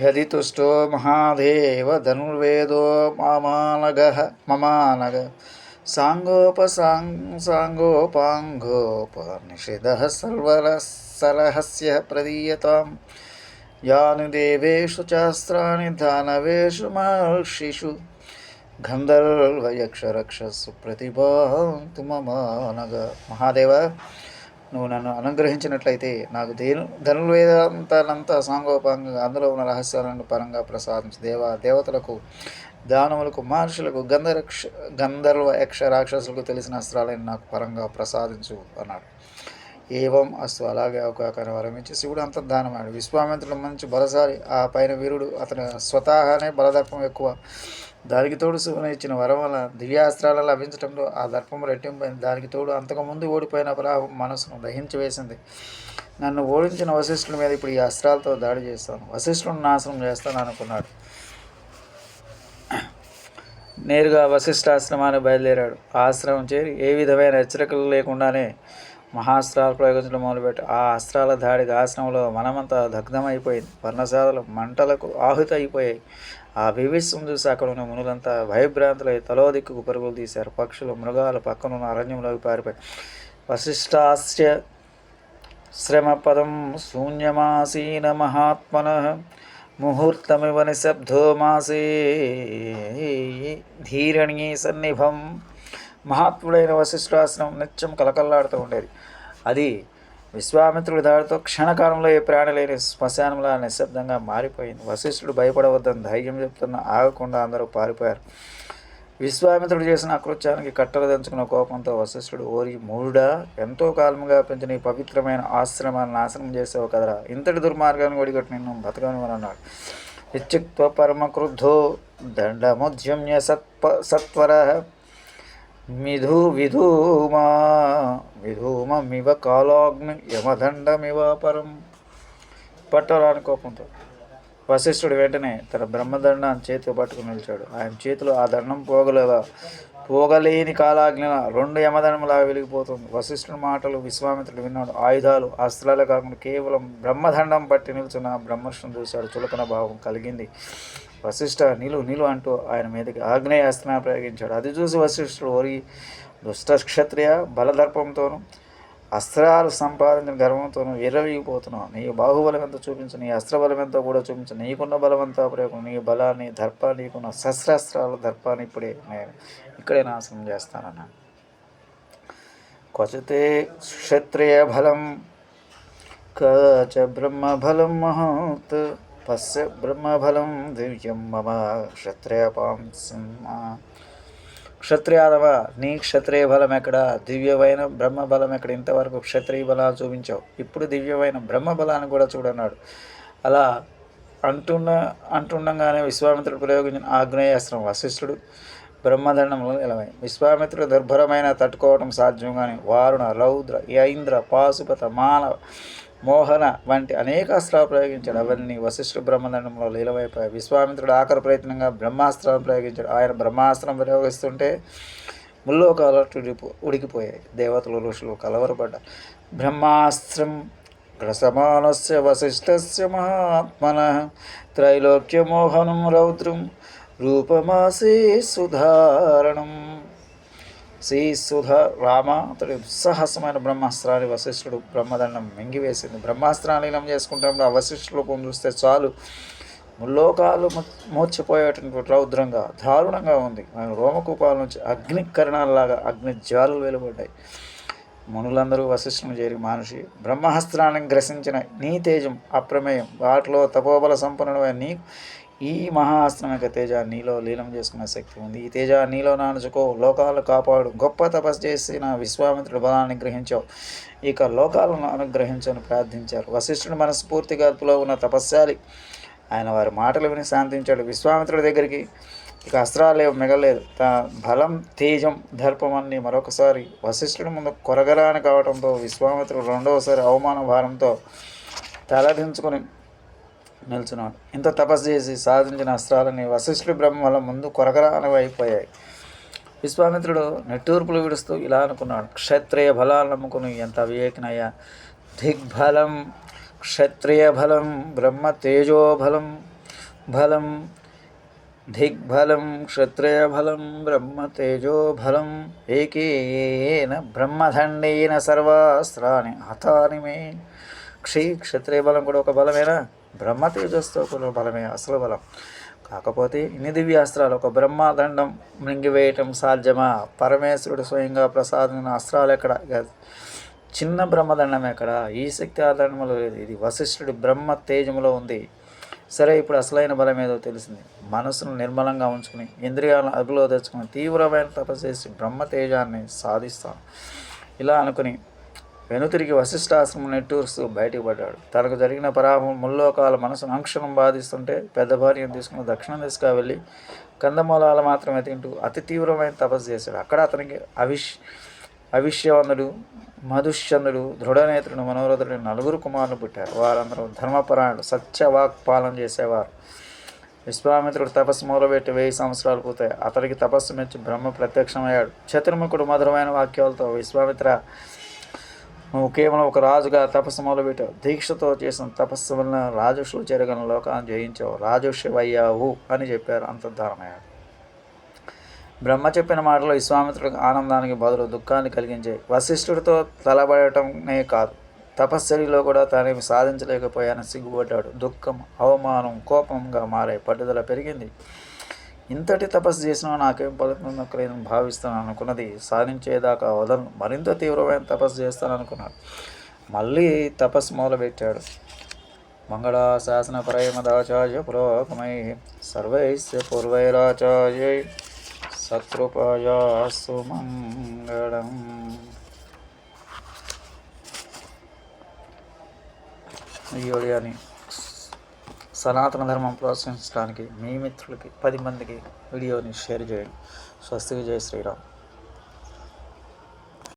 యది తుష్టో మహాదేవ ధనుర్వేదో మామానగ మమానగ సాంగోపసాంగ్ సాంగోపాంగోపనిషిధ సర్వర సరహస్య ప్రదీయతాం. యాని దేవేషు శాస్త్రాన్ని దానవేషు మహర్షిషు గంధర్వయక్షరక్షస్సు ప్రతిభాంతు మమానగ. మహాదేవ నువ్వు నన్ను అనుగ్రహించినట్లయితే నాకు దేను ధనుర్వేదాంతానంతా సాంగోపాంగంగా అందులో ఉన్న రహస్యాలను పరంగా ప్రసాదించి దేవ దేవతలకు దానవులకు మహర్షులకు గంధరక్ష గంధర్వ యక్ష రాక్షసులకు తెలిసిన అస్త్రాలను నాకు పరంగా ప్రసాదించు అన్నాడు. ఏవం అస్తు. అలాగే అవకాశం వరమించి శివుడు అంతర్ధానమాడు విశ్వామిత్రుడు మంచి బలసారి ఆ పైన వీరుడు అతని స్వతహానే బలదర్పం ఎక్కువ. దానికి తోడు శివుని ఇచ్చిన వరం వల్ల దివ్యాస్త్రాలు లభించడంలో ఆ దర్పం రెట్టింపైంది. దానికి తోడు అంతకుముందు ఓడిపోయిన ప్రలాపం మనసును దహించి వేసింది. నన్ను ఓడించిన వశిష్ఠుల మీద ఇప్పుడు ఈ అస్త్రాలతో దాడి చేస్తాను. వశిష్ఠులను నాశనం చేస్తాను అనుకున్నాడు. నేరుగా వశిష్ఠాశ్రమాన్ని బయలుదేరాడు. ఆశ్రమం చేరి ఏ విధమైన హెచ్చరికలు లేకుండానే మహాస్త్రాలు ప్రయోగించడం మొదలుపెట్టి ఆ అస్త్రాల దాడికి ఆశ్రమంలో మనమంతా దగ్ధమైపోయింది. వర్ణశాలలు మంటలకు ఆహుతి అయిపోయాయి ఆ వివిస్వం చూసి అక్కడ ఉన్న మునులంతా భయభ్రాంతులై తలో దిక్కుకు పరుగులు తీశారు. పక్షులు మృగాలు పక్కనున్న అరణ్యంలోకి పారిపోయి వశిష్ఠాస్య శ్రమపదం శూన్యమాసీన మహాత్మన ముహూర్తమివ నిశబ్దో ధీరణి ధీరణీ సన్నిభం. మహాత్ముడైన వశిష్ఠాశ్రమం నిత్యం కలకల్లాడుతూ ఉండేది. అది విశ్వామిత్రుడి దాడితో క్షణకాలంలో ఏ ప్రాణి లేని శ్మశానంలా నిశ్శబ్దంగా మారిపోయింది. వశిష్ఠుడు భయపడవద్దని ధైర్యం చెప్తున్న ఆగకుండా అందరూ పారిపోయారు. విశ్వామిత్రుడు చేసిన అకృత్యానికి కట్టలు దంచుకున్న కోపంతో వశిష్ఠుడు ఓరి మూడా ఎంతో కాలముగా పెంచిన ఈ పవిత్రమైన ఆశ్రమాన్ని నాశనం చేసావు కదరా. ఇంతటి దుర్మార్గాన్ని ఒడిగట్టు నిన్ను బతకని అన్నాడు ఇత్యుక్త పరమ క్రుద్ధో దండముద్యమ్య సత్ప సత్వర మిధు విధూమా విధూమమివ కాలాగ్ని యమదండమివ పరం. పట్టరాని కోపంతో వశిష్ఠుడు వెంటనే తన బ్రహ్మదండాన్ని చేతిలో పట్టుకుని నిలిచాడు. ఆయన చేతిలో ఆ దండం పోగలేదా? పోగలేని కాలాగ్ని రెండు యమదండములా వెలిగిపోతుంది. వశిష్ఠుడి మాటలు విశ్వామిత్రుడు విన్నాడు. ఆయుధాలు అస్త్రాలే కాకుండా కేవలం బ్రహ్మదండం పట్టి నిల్చున్న బ్రహ్మర్షుని చూశాడు. చులకన భావం కలిగింది. వశిష్ఠ నిలు నిలు అంటూ ఆయన మీదకి ఆగ్నేయాస్త్రం ప్రయోగించాడు. అది చూసి వశిష్ఠుడు ఓరి దుష్ట క్షత్రియ బలదర్పంతోనూ అస్త్రాలు సంపాదించిన గర్వంతోనూ ఎర్రవిగిపోతున్నావు. నీ బాహుబలం ఎంతో చూపించు నీ అస్త్రబలం ఎంతో కూడా చూపించు. నీకున్న బలమంతా ప్రయోగం నీ బలాన్ని దర్ప నీకున్న శస్త్రాస్త్రాల దర్పాన్ని ఇప్పుడే నేను ఇక్కడే నాశనం చేస్తానన్నాను క్వచితే క్షత్రియ బలం కచ బ్రహ్మబలం మహత్ పశ్య బ్రహ్మబలం దివ్యం మమ క్షత్రియపాం సింహ క్షత్రియాదవ నీ క్షత్రియ బలం ఎక్కడ? దివ్యమైన బ్రహ్మబలం ఎక్కడ? ఇంతవరకు క్షత్రియ బలాలు చూపించావు. ఇప్పుడు దివ్యమైన బ్రహ్మబలాన్ని కూడా చూడన్నాడు. అలా అంటున్న అంటుండగానే విశ్వామిత్రుడు ప్రయోగించిన ఆగ్నేయాస్త్రం వశిష్ఠుడు బ్రహ్మదండంలో నిలవై. విశ్వామిత్రుడు దుర్భరమైన తట్టుకోవడం సాధ్యం కానీ వారుణ రౌద్ర యైంద్ర పాశుపత మానవ మోహన వంటి అనేక అస్త్రాలు ప్రయోగించాడు. అవన్నీ వశిష్ఠ బ్రహ్మదండంలో లీలమైపోయాయి. విశ్వామిత్రుడు ఆఖరి ప్రయత్నంగా బ్రహ్మాస్త్రాలు ప్రయోగించాడు. ఆయన బ్రహ్మాస్త్రం ప్రయోగిస్తుంటే ముల్లోకాలు ఉడిపో ఉడికిపోయాయి. దేవతలు ఋషులు కలవరపడ్డారు. బ్రహ్మాస్త్రం గ్రసమానస్య వశిష్ఠస్య మహాత్మన త్రైలోక్యమోహనం రౌద్రం రూపమాసే సుధారణం. శ్రీ సుధ రామ అతడి ఉత్సాహసమైన బ్రహ్మాస్త్రాన్ని వశిష్ఠుడు బ్రహ్మదండం మింగివేసింది. బ్రహ్మాస్త్రాలీనం లీలం చేసుకుంటున్నప్పుడు ఆ వశిష్ఠ రూపం చూస్తే చాలు. ముల్లోకాలు మూర్చిపోయేటువంటి రౌద్రంగా దారుణంగా ఉంది. ఆయన రోమకూపాల నుంచి అగ్ని కరణాలలాగా అగ్ని జ్వాలలు వెలువడ్డాయి. మునులందరూ వశిష్ఠుని చేరి మహర్షి బ్రహ్మాస్త్రాన్ని గ్రసించిన నీ తేజం అప్రమేయం వాటిలో తపోబల సంపన్నుడమైన నీ ఈ మహాస్త్రం యొక్క తేజ నీలో లీనం చేసుకునే శక్తి ఉంది. ఈ తేజ నీలో నానుచుకో లోకాలు కాపాడు. గొప్ప తపస్సు చేసిన విశ్వామిత్రుడు బలాన్ని గ్రహించావు. ఇక లోకాలను అనుగ్రహించని ప్రార్థించారు. వశిష్ఠుడు మనస్ఫూర్తి అదుపులో ఉన్న తపస్శాలి. ఆయన వారి మాటలు విని శాంతించాడు. విశ్వామిత్రుడి దగ్గరికి ఇక అస్త్రాలు ఏమి మిగలేదు తన బలం తేజం దర్పం అన్ని మరొకసారి వశిష్ఠుడి ముందు కొరగరాని కావడంతో విశ్వామిత్రుడు రెండవసారి అవమాన భారంతో తలదించుకుని నిల్చున్నాడు. ఇంత తపస్సు చేసి సాధించిన అస్త్రాలని వశిష్ఠుడి బ్రహ్మ వల్ల ముందు కొరకరానివి అయిపోయాయి విశ్వామిత్రుడు నెట్టూర్పులు విడుస్తూ ఇలా అనుకున్నాడు. క్షత్రియ బలాలను నమ్ముకుని ఎంత వివేకినయ్యా దిగ్బలం క్షత్రియ బలం బ్రహ్మ తేజోబలం బలం దిగ్బలం క్షత్రియబలం బ్రహ్మతేజోబలం ఏకేన బ్రహ్మదండేన సర్వాస్త్రాన్ని హతాని మే క్షీ క్షత్రియ బలం కూడా ఒక బలమేనా? బ్రహ్మ తేజస్తో కూడా బలమే అసలు బలం. కాకపోతే ఇన్ని దివ్యాస్త్రాలు ఒక బ్రహ్మదండం మృంగివేయటం సాధ్యమా? పరమేశ్వరుడు స్వయంగా ప్రసాదించిన అస్త్రాలు ఎక్కడ? చిన్న బ్రహ్మదండం ఎక్కడ? ఈ శక్తి ఆదండములో లేదు. ఇది వశిష్ఠుడి బ్రహ్మ తేజములో ఉంది. సరే ఇప్పుడు అసలైన బలం ఏదో తెలిసింది. మనసును నిర్మలంగా ఉంచుకుని ఇంద్రియాలను అదుపులో తెచ్చుకుని తీవ్రమైన తపస్సు చేసి బ్రహ్మ తేజాన్ని సాధిస్తాను. ఇలా అనుకుని వెనుతిరిగి వశిష్ఠాశ్రమం నెట్టూరుస్తూ బయటికి పడ్డాడు. తనకు జరిగిన పరాభం ముల్లోకాల మనసును అంక్షణం బాధిస్తుంటే పెద్ద భార్యను తీసుకుని దక్షిణ దిశగా వెళ్ళి కందమూలాలు మాత్రమే తింటూ అతి తీవ్రమైన తపస్సు చేశాడు. అక్కడ అతనికి అవిష్ అవిష్యవంతుడు మధుశ్చంద్రుడు దృఢనేత్రుడు మనోరథుడు నలుగురు కుమారులు పుట్టారు. వారందరూ ధర్మపరాయణుడు సత్యవాక్ పాలన చేసేవారు. విశ్వామిత్రుడు తపస్సు మొదలుపెట్టి వెయ్యి సంవత్సరాలు పూతాయి అతడికి తపస్సు మెచ్చి బ్రహ్మ ప్రత్యక్షమయ్యాడు. చతుర్ముఖుడు మధురమైన వాక్యాలతో విశ్వామిత్ర నువ్వు కేవలం ఒక రాజుగా తపస్సు మొదలుపెట్టావు. దీక్షతో చేసిన తపస్సు వలన రాజుషులు చెరగని లోకాన్ని జయించావు. రాజుషువయ్యావు అని చెప్పారు అంతర్ధానమయ్యాడు బ్రహ్మ చెప్పిన మాటలు విశ్వామిత్రుడికి ఆనందానికి బదులు దుఃఖాన్ని కలిగించాయి వశిష్ఠుడితో తలబడటమే కాదు. తపశ్చర్యలో కూడా తానేమి సాధించలేకపోయానని సిగ్గుపడ్డాడు. దుఃఖం అవమానం కోపంగా మారే పట్టుదల పెరిగింది. ఇంతటి తపస్సు చేసినా నాకేం ఫలితం దక్కలేదని భావిస్తాను అనుకున్నది సాధించేదాకా వదలను. మరింత తీవ్రమైన తపస్సు చేస్తాను అనుకున్నాడు. మళ్ళీ తపస్సు మొదలుపెట్టాడు. మంగళాశాసన ప్రేమదాచార్య పురోగమై సర్వైస్య పూర్వైరాచార్య సత్కృపయాసు మంగళం. ఈ వీడియోని సనాతన ధర్మం ప్రోత్సహించడానికి మీ మిత్రులకి పది మందికి వీడియోని షేర్ చేయండి. స్వస్తికి జై శ్రీరామ్.